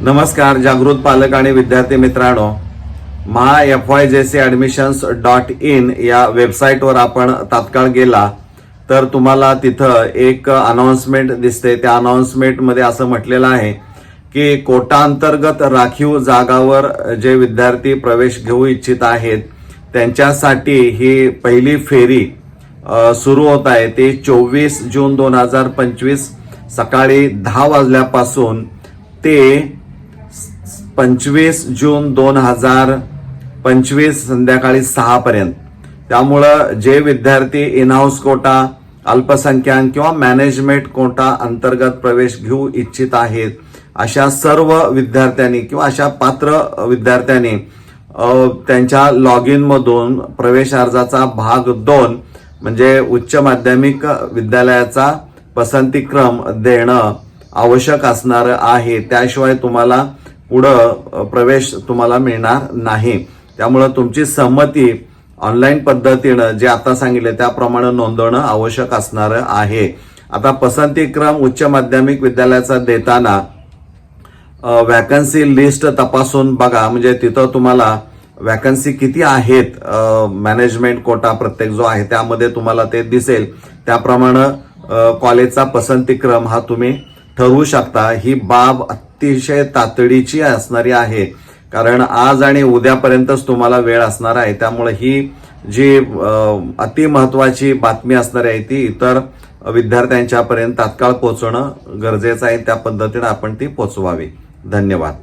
नमस्कार जागृत पालक आणि विद्यार्थी मित्रांनो. Maha F Y J C admissions dot in या वेबसाईटवर आपण तात्काळ गेला तर तुम्हाला तिथं एक अनाऊन्समेंट दिसते. त्या अनाऊन्समेंटमध्ये असं म्हटलेलं आहे की कोटांतर्गत राखीव जागावर जे विद्यार्थी प्रवेश घेऊ इच्छित आहेत त्यांच्यासाठी ही पहिली फेरी सुरू होत आहे. ती चोवीस जून दोन हजार पंचवीस सकाळी दहा वाजल्यापासून ते पंचवीस जून दोन हजार पंचवीस संध्याकाळी सहापर्यंत त्यामुळं जे विद्यार्थी इनहाऊस कोटा अल्पसंख्याक किंवा मॅनेजमेंट कोटा अंतर्गत प्रवेश घेऊ इच्छित आहेत अशा सर्व विद्यार्थ्यांनी किंवा अशा पात्र विद्यार्थ्यांनी त्यांच्या लॉग इनमधून प्रवेश अर्जाचा भाग दोन म्हणजे उच्च माध्यमिक विद्यालयाचा पसंतीक्रम देणं आवश्यक असणार आहे. त्याशिवाय तुम्हाला पुढं प्रवेश तुम्हाला मिळणार नाही. त्यामुळं तुमची संमती ऑनलाईन पद्धतीनं जे आता सांगितले त्याप्रमाणे नोंदवणं आवश्यक असणार आहे. आता पसंतीक्रम उच्च माध्यमिक विद्यालयाचा देताना वॅकन्सी लिस्ट तपासून बघा. म्हणजे तिथं तुम्हाला वॅकन्सी किती आहेत मॅनेजमेंट कोटा प्रत्येक जो आहे त्यामध्ये तुम्हाला ते दिसेल. त्याप्रमाणे कॉलेजचा पसंतीक्रम हा तुम्ही ठरवू शकता. ही बाब अतिशय तातडीची असणारी आहे. कारण आज आणि उद्यापर्यंतच तुम्हाला वेळ असणार आहे. त्यामुळे ही जी अतिमहत्वाची बातमी असणार आहे ती इतर विद्यार्थ्यांच्यापर्यंत तात्काळ पोहोचणं गरजेचं आहे. त्या पद्धतीने आपण ती पोचवावी. धन्यवाद.